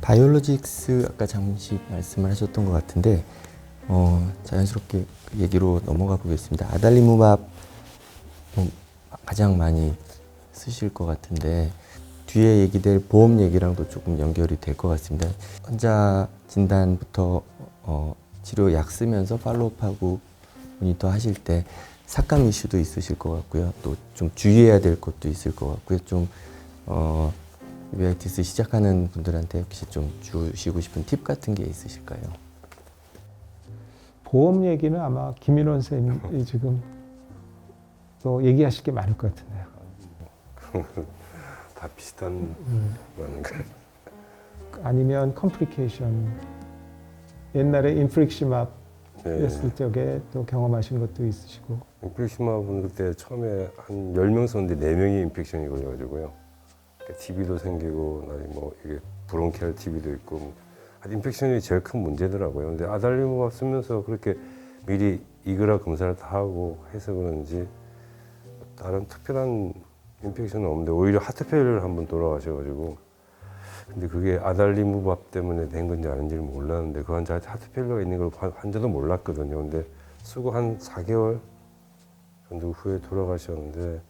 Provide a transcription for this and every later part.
바이올로직스 아까 잠시 말씀을 하셨던 것 같은데 어, 자연스럽게 그 얘기로 넘어가 보겠습니다. 아달리무밥 뭐 가장 많이 쓰실 것 같은데 뒤에 얘기될 보험 얘기랑도 조금 연결이 될 것 같습니다. 환자 진단부터 어, 치료 약 쓰면서 팔로우하고 모니터 하실 때 삭감 이슈도 있으실 것 같고요. 또 좀 주의해야 될 것도 있을 것 같고요. 좀 어, 유아이티스 시작하는 분들한테 혹시 좀 주시고 싶은 팁 같은 게 있으실까요? 보험 얘기는 아마 김인원 쌤이 지금 또 얘기하실 게 많을 것 같은데요. 다 비슷한 음. 거니까. 아니면 컴플리케이션 옛날에 인플릭시맙 네. 였을 적에 또 경험하신 것도 있으시고 인 플렉시마 분 그때 처음에 한 10명 썼는데 4명이 인펙션이 걸려가지고요. TB도 생기고, 뭐 이게 브론키얼 TB도 있고, 뭐 인펙션이 제일 큰 문제더라고요. 근데 아달리모밥 쓰면서 그렇게 미리 이그라 검사를 다 하고 해서 그런지 다른 특별한 인펙션은 없는데 오히려 하트 페일을 한번 돌아가셔가지고 근데 그게 아달리무밥 때문에 된 건지 아닌지를 몰랐는데 그 환자한테 하트 페일러가 있는 걸 환- 환자도 몰랐거든요. 근데 쓰고 한 4개월 정도 후에 돌아가셨는데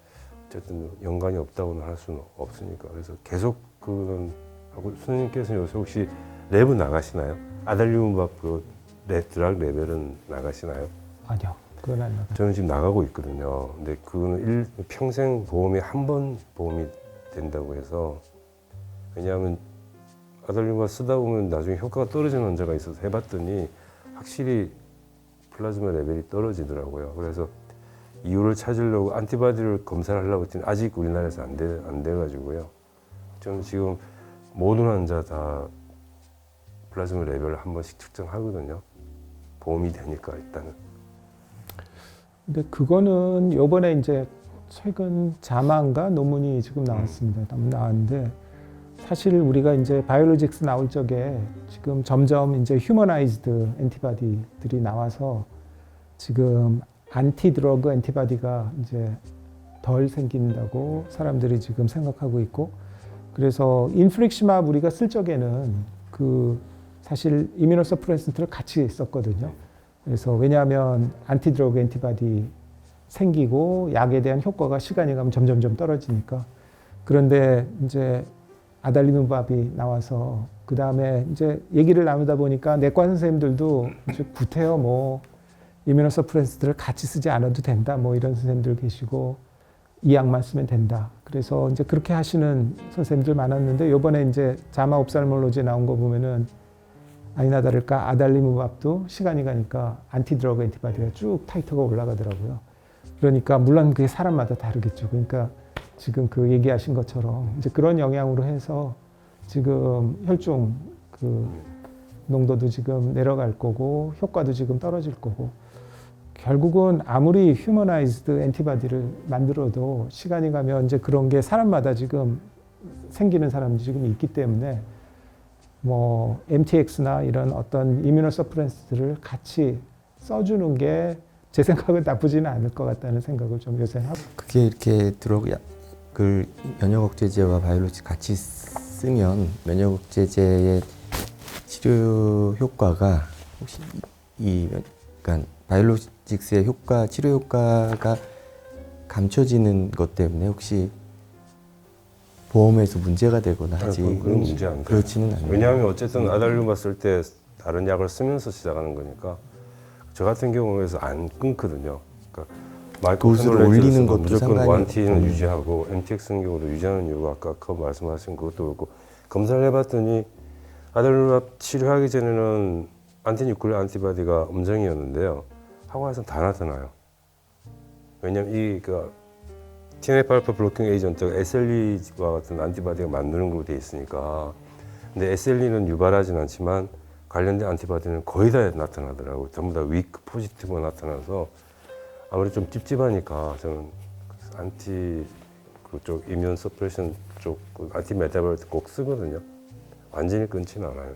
어쨌든 연관이 없다고는 할 수는 없으니까 그래서 계속 그는 하고 선생님께서 요새 혹시 랩은 나가시나요? 아달리무밥 그 랩, 드락 레벨은 나가시나요? 아니요 그건 안 나가. 저는 지금 나가고 있거든요. 근데 그거는 일, 평생 보험이 한 번 보험이 된다고 해서 왜냐하면 아달리마 쓰다 보면 나중에 효과가 떨어지는 환자가 있어서 해봤더니 확실히 플라즈마 레벨이 떨어지더라고요. 그래서 이유를 찾으려고 안티바디를 검사를 하려고 했더니 아직 우리나라에서 안, 돼, 안 돼가지고요. 저는 지금 모든 환자 다 플라즈마 레벨을 한 번씩 측정하거든요. 보험이 되니까 일단은. 근데 그거는 요번에 이제 최근 자만가 논문이 지금 나왔습니다. 논문 나왔는데 사실 우리가 이제 바이올로직스 나올 적에 지금 점점 이제 휴머나이즈드 엔티바디들이 나와서 지금 안티 드러그 엔티바디가 이제 덜 생긴다고 사람들이 지금 생각하고 있고 그래서 인플릭시맙 우리가 쓸 적에는 그 사실 이뮤노서프레센트를 같이 썼거든요. 그래서 왜냐하면 안티 드러그 엔티바디 생기고 약에 대한 효과가 시간이 가면 점점점 떨어지니까 그런데 이제 아달리무밥이 나와서 그 다음에 이제 얘기를 나누다 보니까 내과 선생님들도 이제 구태여 뭐 이뮤노서프레센트를 같이 쓰지 않아도 된다 뭐 이런 선생님들 계시고 이 약만 쓰면 된다. 그래서 이제 그렇게 하시는 선생님들 많았는데 요번에 이제 자마 옵살몰로지 나온 거 보면은 아니나 다를까 아달리무밥도 시간이 가니까 안티드러그 엔티바디가 쭉 타이터가 올라가더라고요. 그러니까 물론 그게 사람마다 다르겠죠. 그러니까 지금 그 얘기하신 것처럼 이제 그런 영향으로 해서 지금 혈중 그 농도도 지금 내려갈 거고 효과도 지금 떨어질 거고 결국은 아무리 휴머나이즈드 엔티바디를 만들어도 시간이 가면 이제 그런 게 사람마다 지금 생기는 사람이 지금 있기 때문에 뭐 MTX나 이런 어떤 이뮤노 서프렌스를 같이 써주는 게 제 생각은 나쁘지는 않을 것 같다는 생각을 좀 요새 하고 그게 이렇게 들어 그 면역 억제제와 바이올로직 같이 쓰면 면역 억제제의 치료 효과가 혹시 이 그러니까 바이올로직스의 효과 치료 효과가 감춰지는 것 때문에 혹시 보험에서 문제가 되거나 하지 그런- 그런 문제 안 돼요. 그렇지는 않아요. 왜냐하면 어쨌든 아달리마 쓸때 다른 약을 쓰면서 시작하는 거니까 저 같은 경우에서 안 끊거든요. 그러니까 마이크로 도수를 올리는 것도 무조건 완티는. 유지하고 MTX 같은 경우도 유지하는 이유가 아까 그 말씀하신 것도 그렇고 검사를 해봤더니 아달리마 치료하기 전에는 안티뉴클레 안티바디가 음정이었는데요. 나서 다 나타나요. 왜냐면 이그 TNF 알파 블로킹 에이전트가 SLE와 같은 안티바디가 만드는 걸로 돼 있으니까 근데 SLE는 유발하진 않지만 관련된 안티바디는 거의 다 나타나더라고요. 전부 다 위크 포지티브가 나타나서 아무래도 좀 찝찝하니까 저는 안티 그쪽 이면 서프레션 쪽그 안티 메타볼트 꼭 쓰거든요. 완전히 끊지는 않아요.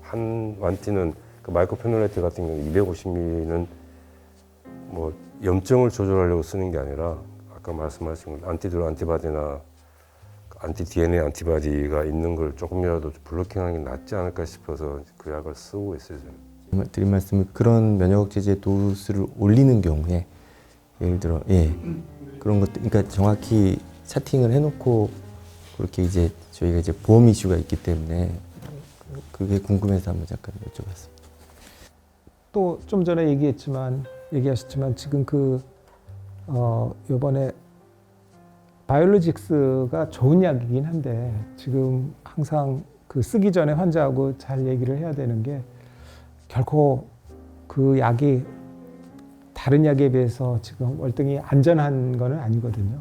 한 완티는 그 마이크로페놀레트 같은 경우 250ml는 뭐 염증을 조절하려고 쓰는 게 아니라 아까 말씀하신 것 안티드로 안티바디나 안티 DNA 안티바디가 있는 걸 조금이라도 블로킹하는 게 낫지 않을까 싶어서 그 약을 쓰고 있어요. 드린 말씀은 그런 면역 억제제 도수를 올리는 경우에 예를 들어 예 그런 것들 그러니까 정확히 차팅을 해놓고 그렇게 이제 저희가 이제 보험 이슈가 있기 때문에 그게 궁금해서 한번 잠깐 여쭤봤습니다. 또 좀 전에 얘기했지만 얘기하셨지만 지금 그 어, 요번에 바이올로직스가 좋은 약이긴 한데 지금 항상 그 쓰기 전에 환자하고 잘 얘기를 해야 되는 게 결코 그 약이 다른 약에 비해서 지금 월등히 안전한 거는 아니거든요.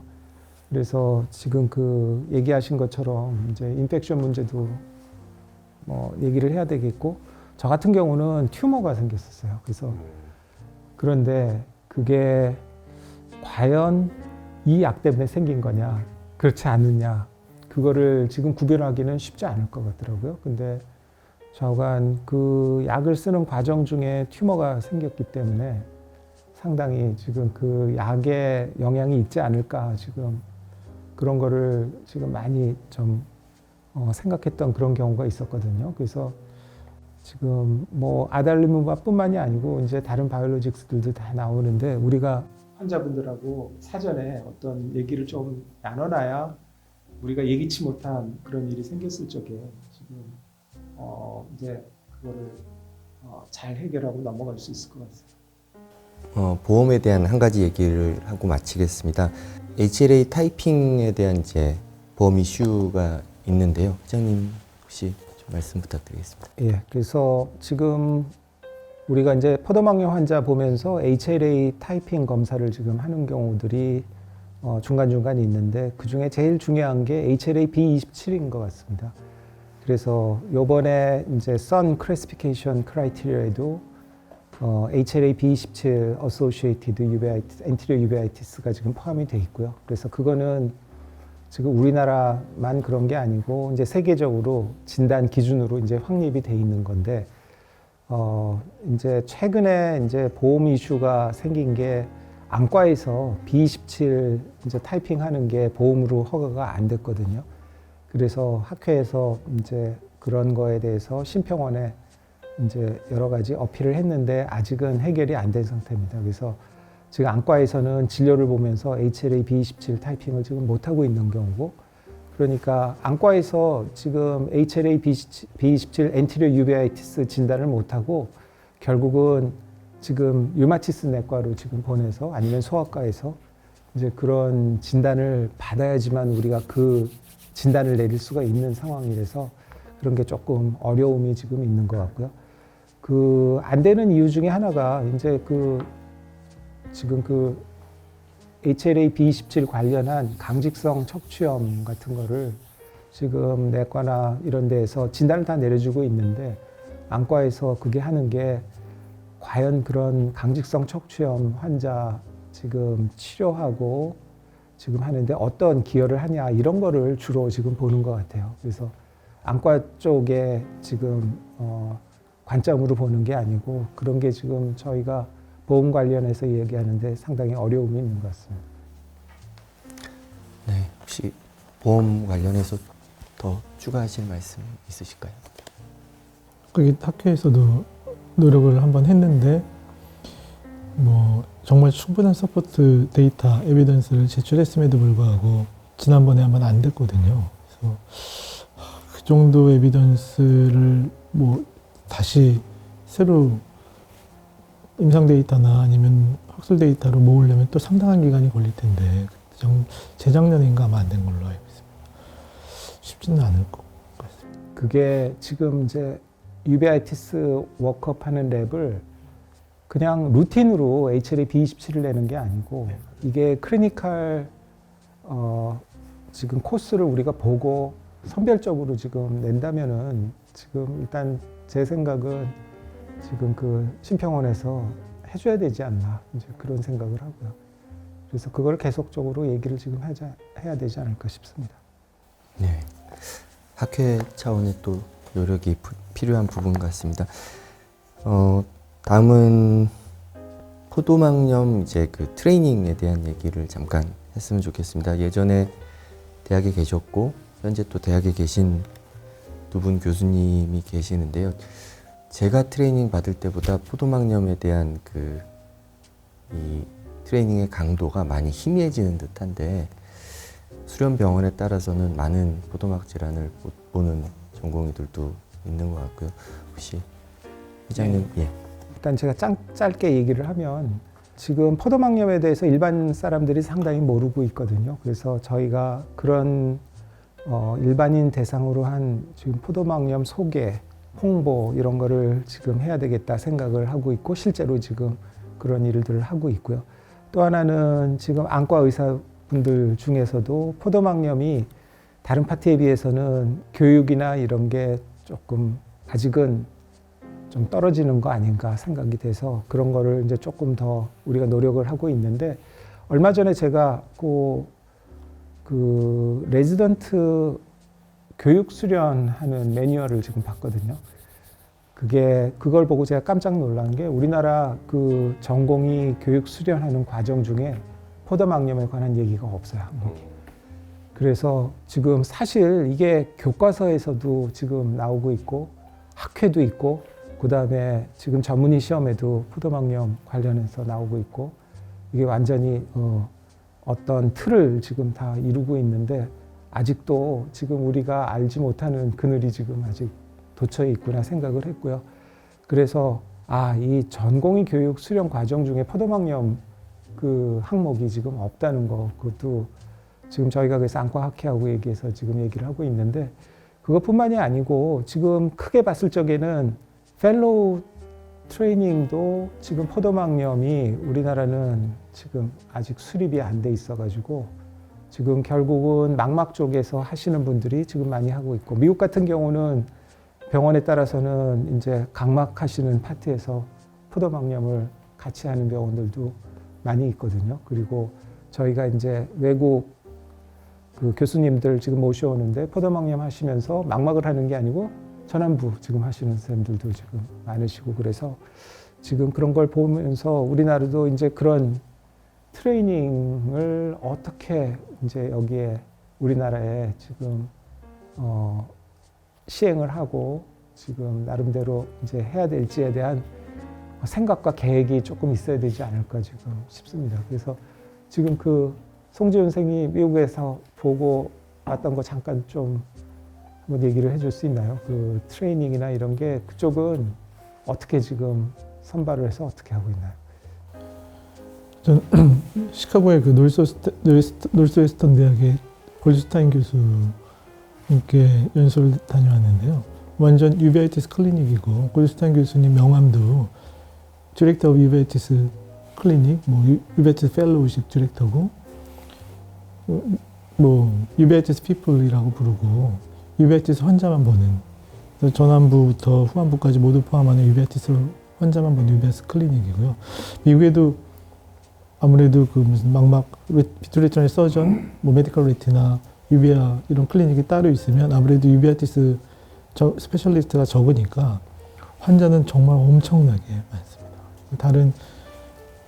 그래서 지금 그 얘기하신 것처럼 이제 인펙션 문제도 뭐 얘기를 해야 되겠고 저 같은 경우는 튜머가 생겼었어요. 그래서 그런데 그게 과연 이 약 때문에 생긴 거냐, 그렇지 않느냐, 그거를 지금 구별하기는 쉽지 않을 것 같더라고요. 근데 좌우간 그 약을 쓰는 과정 중에 튜머가 생겼기 때문에 상당히 지금 그 약에 영향이 있지 않을까 지금 그런 거를 지금 많이 좀 어, 생각했던 그런 경우가 있었거든요. 그래서 지금 뭐 아달리무마뿐만이 아니고 이제 다른 바이올로직스들도 다 나오는데 우리가 환자분들하고 사전에 어떤 얘기를 좀 나눠놔야 우리가 예기치 못한 그런 일이 생겼을 적에 지금 어 이제 그거를 어, 잘 해결하고 넘어갈 수 있을 것 같습니다. 어, 보험에 대한 한 가지 얘기를 하고 마치겠습니다. HLA 타이핑에 대한 이제 보험 이슈가 있는데요. 회장님 혹시 좀 말씀 부탁드리겠습니다. 예, 그래서 지금 우리가 이제 포도망염 환자 보면서 HLA 타이핑 검사를 지금 하는 경우들이 어, 중간중간 있는데 그 중에 제일 중요한 게 HLA B27인 것 같습니다. 그래서 요번에 이제 Sun Classification Criteria에도 어, HLA B27 Associated Uveitis, Anterior Uveitis가 지금 포함이 돼 있고요. 그래서 그거는 지금 우리나라만 그런 게 아니고 이제 세계적으로 진단 기준으로 이제 확립이 돼 있는 건데 어 이제 최근에 이제 보험 이슈가 생긴 게 안과에서 B27 이제 타이핑하는 게 보험으로 허가가 안 됐거든요. 그래서 학회에서 이제 그런 거에 대해서 심평원에 이제 여러 가지 어필을 했는데 아직은 해결이 안 된 상태입니다. 그래서 지금 안과에서는 진료를 보면서 HLA B27 타이핑을 지금 못 하고 있는 경우고 그러니까 안과에서 지금 HLA B27 엔티리어 유베아이티스 진단을 못 하고 결국은 지금 류마티스 내과로 지금 보내서 아니면 소아과에서 이제 그런 진단을 받아야지만 우리가 그 진단을 내릴 수가 있는 상황이라서 그런 게 조금 어려움이 지금 있는 것 같고요. 그 안 되는 이유 중에 하나가 이제 그 지금 그 HLA B27 관련한 강직성 척추염 같은 거를 지금 내과나 이런 데에서 진단을 다 내려주고 있는데 안과에서 그게 하는 게 과연 그런 강직성 척추염 환자 지금 치료하고 지금 하는데 어떤 기여를 하냐 이런 거를 주로 지금 보는 것 같아요. 그래서 안과 쪽에 지금 어 관점으로 보는 게 아니고 그런 게 지금 저희가 보험 관련해서 얘기하는데 상당히 어려움이 있는 것 같습니다. 네, 혹시 보험 관련해서 더 추가하실 말씀 있으실까요? 그게 학회에서도 노력을 한번 했는데 뭐 정말 충분한 서포트 데이터 에비던스를 제출했음에도 불구하고 지난번에 한번 안 됐거든요. 그래서 그 정도 에비던스를 뭐 다시 새로 임상 데이터나 아니면 학술 데이터로 모으려면 또 상당한 기간이 걸릴 텐데 정- 재작년인가 아마 안 된 걸로 알고 있습니다. 쉽지는 않을 것 같습니다. 그게 지금 이제 유베아이티스 워크업 하는 랩을 그냥 루틴으로 HLA B27을 내는 게 아니고 이게 클리니컬 어 지금 코스를 우리가 보고 선별적으로 지금 낸다면은 지금 일단 제 생각은 지금 그 심평원에서 해줘야 되지 않나 이제 그런 생각을 하고요. 그래서 그걸 계속적으로 얘기를 지금 하자, 해야 되지 않을까 싶습니다. 네. 학회 차원의 또 노력이 부- 필요한 부분 같습니다. 어, 다음은 포도망염 이제 그 트레이닝에 대한 얘기를 잠깐 했으면 좋겠습니다. 예전에 대학에 계셨고 현재 또 대학에 계신 두 분 교수님이 계시는데요. 제가 트레이닝 받을 때보다 포도막염에 대한 그 이 트레이닝의 강도가 많이 희미해지는 듯한데 수련 병원에 따라서는 많은 포도막 질환을 못 보는 전공의들도 있는 것 같고요. 혹시 회장님 예. 일단 제가 짱, 짧게 얘기를 하면 지금 포도막염에 대해서 일반 사람들이 상당히 모르고 있거든요. 그래서 저희가 그런 어, 일반인 대상으로 한 지금 포도막염 소개, 홍보 이런 거를 지금 해야 되겠다 생각을 하고 있고 실제로 지금 그런 일들을 하고 있고요. 또 하나는 지금 안과 의사분들 중에서도 포도막염이 다른 파트에 비해서는 교육이나 이런 게 조금 아직은 좀 떨어지는 거 아닌가 생각이 돼서 그런 거를 이제 조금 더 우리가 노력을 하고 있는데 얼마 전에 제가 그, 그 레지던트 교육 수련하는 매뉴얼을 지금 봤거든요. 그게 그걸 보고 제가 깜짝 놀란 게 우리나라 그 전공이 교육 수련하는 과정 중에 포도막염에 관한 얘기가 없어요. 항목이. 그래서 지금 사실 이게 교과서에서도 지금 나오고 있고 학회도 있고 그 다음에 지금 전문의 시험에도 포도막염 관련해서 나오고 있고 이게 완전히 어, 어떤 틀을 지금 다 이루고 있는데 아직도 지금 우리가 알지 못하는 그늘이 지금 아직 돋쳐 있구나 생각을 했고요. 그래서 아, 이 전공의 교육 수련 과정 중에 포도막염 그 항목이 지금 없다는 거 그것도 지금 저희가 그래서 안과학회하고 얘기해서 지금 얘기를 하고 있는데 그것뿐만이 아니고 지금 크게 봤을 적에는 펠로우 트레이닝도 지금 포도막염이 우리나라는 지금 아직 수립이 안 돼 있어가지고 지금 결국은 망막 쪽에서 하시는 분들이 지금 많이 하고 있고 미국 같은 경우는 병원에 따라서는 이제 각막 하시는 파트에서 포도막염을 같이 하는 병원들도 많이 있거든요. 그리고 저희가 이제 외국 그 교수님들 지금 모셔오는데 포도막염 하시면서 망막을 하는 게 아니고 전환부 지금 하시는 선생님들도 지금 많으시고 그래서 지금 그런 걸 보면서 우리나라도 이제 그런 트레이닝을 어떻게 이제 여기에 우리나라에 지금 어 시행을 하고 지금 나름대로 이제 해야 될지에 대한 생각과 계획이 조금 있어야 되지 않을까 지금 싶습니다. 그래서 지금 그 송지훈 선생이 미국에서 보고 왔던 거 잠깐 좀 한번 얘기를 해줄 수 있나요? 그 트레이닝이나 이런 게 그쪽은 어떻게 지금 선발을 해서 어떻게 하고 있나요? 시카고의 그 놀스웨스턴 대학의 골스타인 교수님께 연수를 다녀왔는데요. 완전 유비아이티스 클리닉이고 골스타인 교수님 명함도 디렉터 오브 유비아이티스 클리닉, 뭐 유- 유비아이티스 펠로우십 디렉터고 어, 뭐 유비아이티스 피플이라고 부르고 유비아이티스 환자만 보는 전환부부터 후반부까지 모두 포함하는 유비아이티스 환자만 보는 유비아이티스 클리닉이고요. 미국에도 아무래도 그 무슨 막막 비트레티널 서전, 뭐 메디컬 레티나, 유비아 이런 클리닉이 따로 있으면 아무래도 유비아티스 저 스페셜리스트가 적으니까 환자는 정말 엄청나게 많습니다. 다른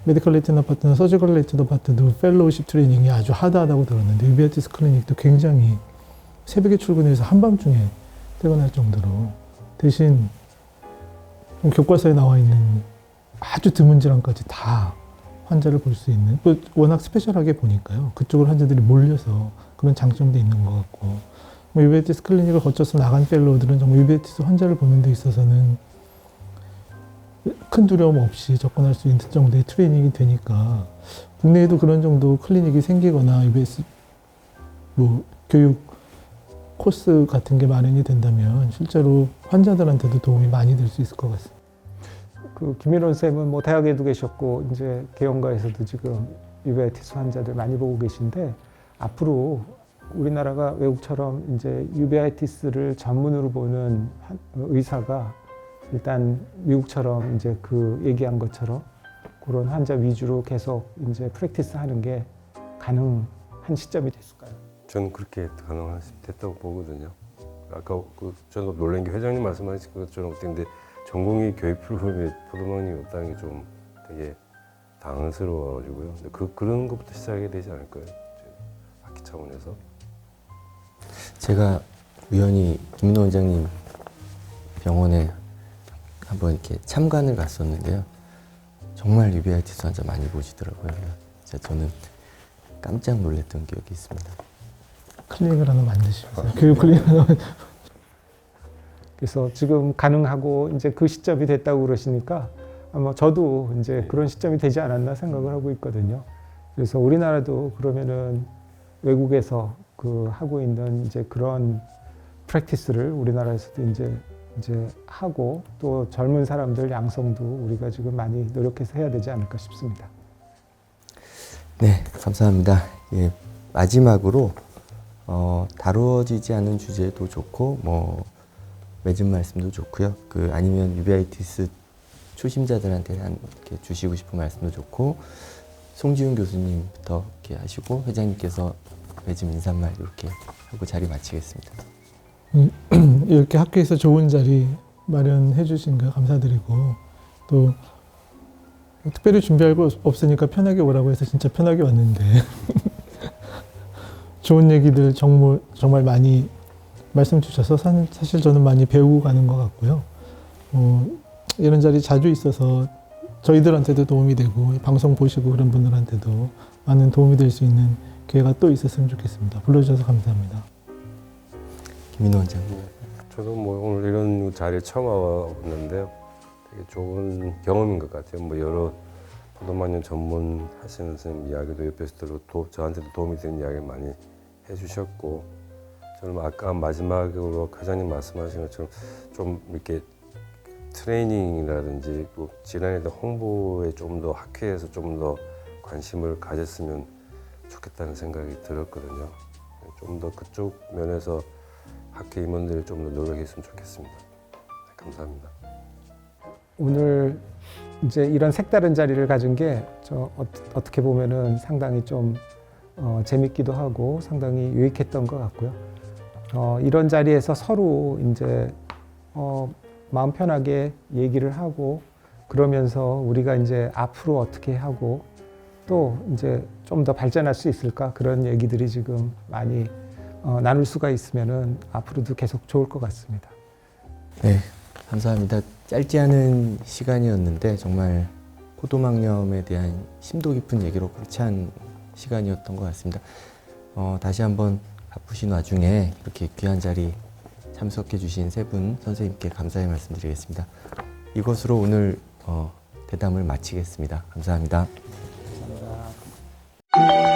메디컬 레티나 파트나 서지컬 레티나 파트도 펠로우십 트레이닝이 아주 하드하다고 들었는데 유비아티스 클리닉도 굉장히 새벽에 출근해서 한밤중에 퇴근할 정도로 대신 교과서에 나와 있는 아주 드문 질환까지 다 환자를 볼 수 있는 또 워낙 스페셜하게 보니까요 그쪽으로 환자들이 몰려서 그런 장점도 있는 것 같고 뭐 유베티스 클리닉을 거쳐서 나간 펠로우들은 정말 유베티스 환자를 보는 데 있어서는 큰 두려움 없이 접근할 수 있는 정도의 트레이닝이 되니까 국내에도 그런 정도 클리닉이 생기거나 유베티스 뭐 교육 코스 같은 게 마련이 된다면 실제로 환자들한테도 도움이 많이 될 수 있을 것 같습니다. 그 김민원 쌤은 뭐 대학에도 계셨고 이제 개원가에서도 지금 유베티스 환자들 많이 보고 계신데 앞으로 우리나라가 외국처럼 이제 유베티스를 전문으로 보는 한- 의사가 일단 미국처럼 이제 그 얘기한 것처럼 그런 환자 위주로 계속 이제 프랙티스 하는 게 가능한 시점이 됐을까요? 저는 그렇게 가능했다고 보거든요. 아까 그 저도 놀란 게 회장님 말씀하신 것처럼 근데 전공의 교육 프로그램에 포도막이 없다는 게 좀 되게 당황스러워가지고요. 근데 그 그런 것부터 시작이 되지 않을까요? 차원에서 제가 우연히 김민호 원장님 병원에 한번 이렇게 참관을 갔었는데요. 정말 유비아이티스 환자 많이 보시더라고요. 진짜 저는 깜짝 놀랐던 기억이 있습니다. 클리닉을 하나 만드시면서 교육 클리닉 하나 만- 그래서 지금 가능하고 이제 그 시점이 됐다고 그러시니까 아마 저도 이제 그런 시점이 되지 않았나 생각을 하고 있거든요. 그래서 우리나라도 그러면은 외국에서 그 하고 있는 이제 그런 프랙티스를 우리나라에서도 이제 이제 하고 또 젊은 사람들 양성도 우리가 지금 많이 노력해서 해야 되지 않을까 싶습니다. 네, 감사합니다. 예, 마지막으로 어, 다루어지지 않은 주제도 좋고 뭐 맺은 말씀도 좋고요. 그 아니면 유비아이티스 초심자들한테 한 이렇게 주시고 싶은 말씀도 좋고 송지훈 교수님부터 이렇게 하시고 회장님께서 맺은 인사말 이렇게 하고 자리 마치겠습니다. 이렇게 학교에서 좋은 자리 마련해 주신 거 감사드리고 또 특별히 준비할 거 없- 없으니까 편하게 오라고 해서 진짜 편하게 왔는데 좋은 얘기들 정말 정말 많이 말씀 주셔서 사- 사실 저는 많이 배우고 가는 것 같고요. 어, 이런 자리 자주 있어서 저희들한테도 도움이 되고 방송 보시고 그런 분들한테도 많은 도움이 될 수 있는 기회가 또 있었으면 좋겠습니다. 불러주셔서 감사합니다. 김민호 원장님. 저도 뭐 오늘 이런 자리에 처음 와봤는데요. 되게 좋은 경험인 것 같아요. 뭐 여러 포도만년 전문 하시는 선생님 이야기도 옆에서 들어 도, 저한테도 도움이 되는 이야기를 많이 해주셨고 저는 아까 마지막으로 회장님 말씀하신 것처럼 좀 이렇게 트레이닝이라든지 뭐 질환에 대한 홍보에 좀 더 학회에서 좀 더 관심을 가졌으면 좋겠다는 생각이 들었거든요. 좀 더 그쪽 면에서 학회 임원들이 좀 더 노력했으면 좋겠습니다. 네, 감사합니다. 오늘 이제 이런 색다른 자리를 가진 게 저 어떻게 보면은 상당히 좀 어, 재밌기도 하고 상당히 유익했던 것 같고요. 어, 이런 자리에서 서로 이제 어, 마음 편하게 얘기를 하고 그러면서 우리가 이제 앞으로 어떻게 하고 또 이제 좀 더 발전할 수 있을까 그런 얘기들이 지금 많이 어, 나눌 수가 있으면은 앞으로도 계속 좋을 것 같습니다. 네, 감사합니다. 짧지 않은 시간이었는데 정말 포도막염에 대한 심도 깊은 얘기로 꽉찬 시간이었던 것 같습니다. 어, 다시 한번 바쁘신 와중에 이렇게 귀한 자리 참석해 주신 세 분 선생님께 감사의 말씀드리겠습니다. 이것으로 오늘 어, 대담을 마치겠습니다. 감사합니다. 감사합니다.